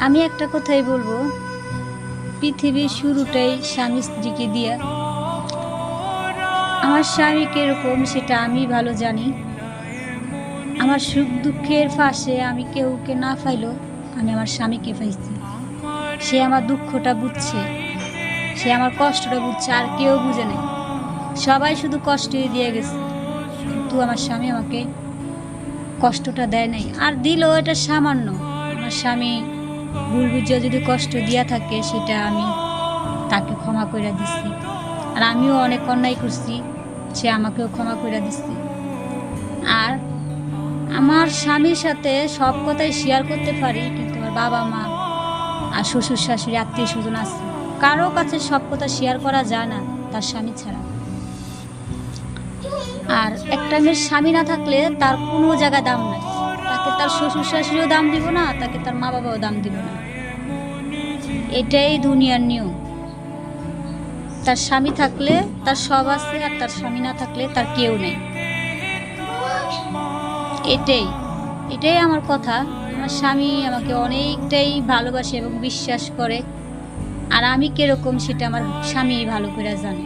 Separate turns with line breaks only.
আমি একটা কথাই বলব। পৃথিবীর শুরুটাই স্বামী স্ত্রীকে দিয়ে। আমার স্বামী কীরকম সেটা আমি ভালো জানি। আমার সুখ দুঃখের ফাঁসে আমি কেউকে না পাইলো আমি আমার স্বামীকে পাইছি সে আমার দুঃখটা বুঝছে। সে আমার কষ্টটা বুঝছে, আর কেউ বুঝে নেই। সবাই শুধু কষ্টই দিয়ে গেছে। কিন্তু আমার স্বামী আমাকে কষ্টটা দেয় নাই। আর দিল এটা সামান্য। আমার স্বামী ভুল যদি কষ্ট দিয়া থাকে, সেটা আমি তাকে ক্ষমা করে দিচ্ছি আর আমিও অনেক অন্যায় করছি, সে আমাকেও ক্ষমা করে দিচ্ছি আর আমার স্বামীর সাথে সব কথাই শেয়ার করতে পারি, কিন্তু আমার বাবা মা আর শ্বশুর শাশুড়ি, আত্মীয় স্বজন আছে, কারও কাছে সব কথা শেয়ার করা যায় না, তার স্বামী ছাড়া। আর একটা মেয়ের স্বামী না থাকলে তার কোনো জায়গায় দাম নাই। তার শ্বশুর শাশুড়িও দাম দিব না, তাকে তার মা বাবাও দাম দিব না। এটাই দুনিয়ার নিয়ম। তার স্বামী থাকলে তার সব আছে, আর তার স্বামী না থাকলে তার কেউ নেই। এটাই এটাই আমার কথা। আমার স্বামী আমাকে অনেকটাই ভালোবাসে এবং বিশ্বাস করে। আর আমি কীরকম সেটা আমার স্বামী ভালো করে জানে।